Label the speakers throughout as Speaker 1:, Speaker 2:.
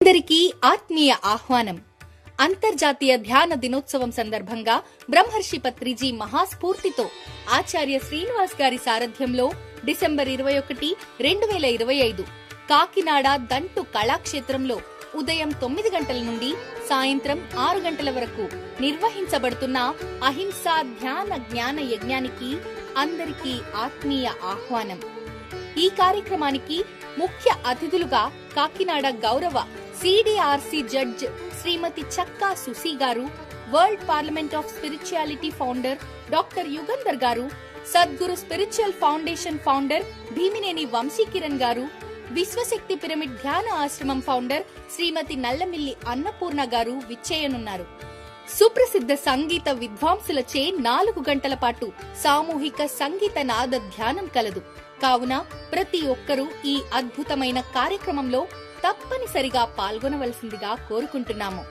Speaker 1: అందరికీ ఆత్మీయ ఆహ్వానం. అంతర్జాతీయ ధ్యాన దినోత్సవం సందర్భంగా బ్రహ్మర్షి పత్రిజీ మహాస్ఫూర్తితో ఆచార్య శ్రీనివాస్ గారి సారథ్యంలో డిసెంబర్ ఇరవై ఒకటి రెండు వేల ఇరవై ఐదు కాకినాడ దంటు కళాక్షేత్రంలో ఉదయం తొమ్మిది గంటల నుండి సాయంత్రం ఆరు గంటల వరకు నిర్వహించబడుతున్న అహింసా ధ్యాన జ్ఞాన యజ్ఞానికి అందరికీ ఆత్మీయ ఆహ్వానం. ఈ కార్యక్రమానికి ముఖ్య అతిథులుగా కాకినాడ గౌరవ సిడిఆర్సి judge Shrimati Chakka Susi garu world parliament of spirituality founder doctor Yugandhar garu Sadguru spiritual foundation founder Bhimineni Vamsikiran garu Vishwashakti pyramid ధ్యాన ఆశ్రమం ఫౌండర్ శ్రీమతి నల్లమిల్లి అన్నపూర్ణ గారు విచ్చేయనున్నారు. సుప్రసిద్ధ సంగీత విద్వాంసులచే నాలుగు గంటల పాటు సామూహిక సంగీత నాద ధ్యానం కలదు. కావున ప్రతి ఒక్కరూ ఈ అద్భుతమైన కార్యక్రమంలో తప్పనిసరిగా పాల్గొనవలసిందిగా కోరుకుంటున్నాము.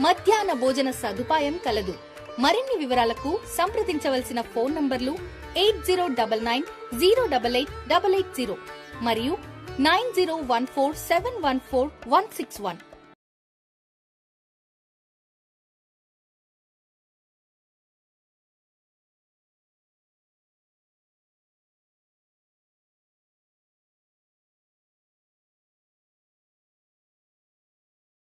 Speaker 1: మధ్యాహ్న భోజన సదుపాయం కలదు. మరిన్ని వివరాలకు సంప్రదించవలసిన ఫోన్ నంబర్లు eight zero double nine zero double eight double eight zero మరియు nine zero one four seven one four one six one.